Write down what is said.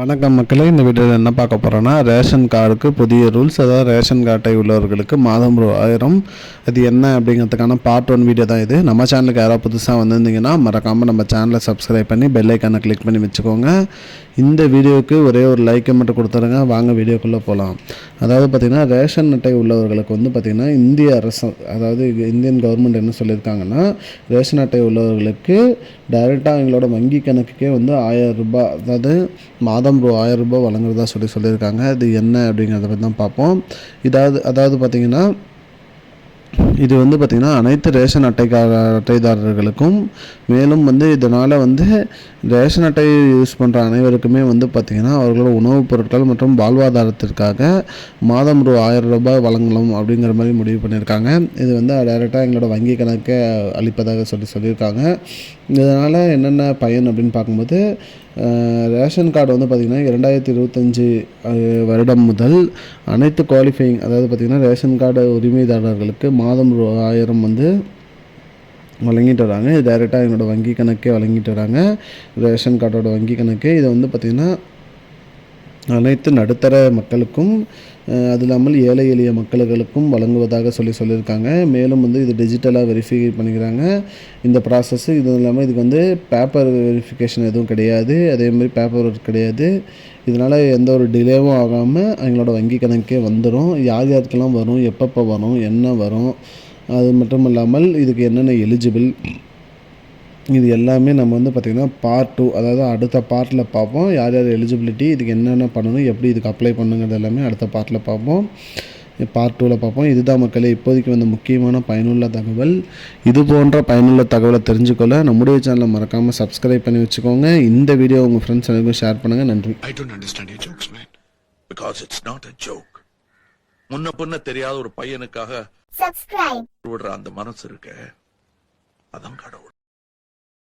வணக்கம் மக்களே இந்த வீடியோவில் என்ன பார்க்க போகிறோன்னா ரேஷன் கார்டுக்கு புதிய ரூல்ஸ் அதாவது ரேஷன் கார்டை உள்ளவர்களுக்கு மாதம் ஆயிரம். அது என்ன அப்படிங்கிறதுக்கான பார்ட் ஒன் வீடியோ தான் இது. நம்ம சேனலுக்கு யாராவது புதுசாக வந்திருந்தீங்கன்னா மறக்காமல் நம்ம சேனலை சப்ஸ்கிரைப் பண்ணி பெல் ஐக்கானை கிளிக் பண்ணி வச்சுக்கோங்க. இந்த வீடியோவுக்கு ஒரே ஒரு லைக்கை மட்டும் கொடுத்துருங்க. வாங்க வீடியோக்குள்ளே போகலாம் அதாவது பார்த்திங்கன்னா ரேஷன் அட்டை உள்ளவர்களுக்கு வந்து பார்த்திங்கன்னா இந்திய அரசு அதாவது இந்தியன் கவர்மெண்ட் என்ன சொல்லியிருக்காங்கன்னா ரேஷன் அட்டை உள்ளவர்களுக்கு டைரெக்டாக எங்களோட வங்கி கணக்குக்கே வந்து ஆயிரம் ரூபாய் அதாவது மாதம் ரூ ஆயிரம் ரூபாய் வழங்குறதா சொல்லி சொல்லியிருக்காங்க. அது என்ன அப்படிங்கிறத பற்றி தான் பார்ப்போம். இதாவது அதாவது பார்த்திங்கன்னா இது வந்து பார்த்திங்கன்னா அனைத்து ரேஷன் அட்டைக்கார அட்டைதாரர்களுக்கும் மேலும் வந்து இதனால் வந்து ரேஷன் அட்டை யூஸ் பண்ணுற அனைவருக்குமே வந்து பார்த்திங்கன்னா அவர்களோட உணவுப் பொருட்கள் மற்றும் வாழ்வாதாரத்திற்காக மாதம் ரூ ஆயிரம் ரூபாய் வழங்கலாம் அப்படிங்கிற மாதிரி முடிவு பண்ணியிருக்காங்க. இது வந்து டைரெக்டாக எங்களோட வங்கி கணக்கை அளிப்பதாக சொல்லி சொல்லியிருக்காங்க. இதனால் என்னென்ன பயன் அப்படின்னு பார்க்கும்போது ரேஷன் கார்டு வந்து பார்த்திங்கன்னா இரண்டாயிரத்தி இருபத்தஞ்சி வருடம் முதல் அனைத்து குவாலிஃபைங் அதாவது பார்த்திங்கன்னா ரேஷன் கார்டு உரிமைதாரர்களுக்கு மாதம் ரூ ஆயிரம் வந்து வழங்கிட்டு வராங்க. இது டைரெக்டாக என்னோடய வங்கி கணக்கே வழங்கிட்டு வராங்க. ரேஷன் கார்டோட வங்கி கணக்கு. இதை வந்து பார்த்திங்கன்னா அனைத்து நடுத்தர மக்களுக்கும் அது இல்லாமல் ஏழை எளிய மக்களுக்கும் வழங்குவதாக சொல்லி சொல்லியிருக்காங்க. மேலும் வந்து இது டிஜிட்டலாக வெரிஃபை பண்ணிக்கிறாங்க. இந்த ப்ராசஸ் இது இல்லாமல் இதுக்கு வந்து பேப்பர் வெரிஃபிகேஷன் எதுவும் கிடையாது. அதேமாதிரி பேப்பர் ஒர்க் கிடையாது. இதனால் எந்த ஒரு டிலேவும் ஆகாமல் அவங்களோட வங்கி கணக்கே வந்துடும் யார் யாருக்கெல்லாம் வரும்? எப்பப்போ வரும்? என்ன வரும்? அது மட்டும் இல்லாமல் இதுக்கு என்னென்ன எலிஜிபிள் இது எல்லாமே நம்ம வந்து பார்த்திங்கன்னா பார்ட் டூ அதாவது அடுத்த பார்ட்டில் பார்ப்போம். யார் யார் எலிஜிபிலிட்டி இதுக்கு என்னென்ன பண்ணணும் எப்படி இதுக்கு அப்ளை பண்ணுங்கிறது எல்லாமே அடுத்த பார்ட்டில் பார்ப்போம். பார்ட் டூவில் பார்ப்போம். இதுதான் மக்களே இப்போதைக்கு வந்து முக்கியமான பயனுள்ள தகவல். இது போன்ற பயனுள்ள தகவலை தெரிஞ்சுக்கொள்ள நம்முடைய சேனலை மறக்காமல் சப்ஸ்கிரைப் பண்ணி வச்சுக்கோங்க. இந்த வீடியோ உங்கள் ஃப்ரெண்ட்ஸ் எல்லாருக்கும் ஷேர் பண்ணுங்கள் நன்றி. I don't understand your jokes, man. Because it's not a joke. முன்ன பின்ன தெரியாத ஒரு பையனுக்காக subscribe. விடுற அந்த மனசு இருக்க. அதான் கடவுள்.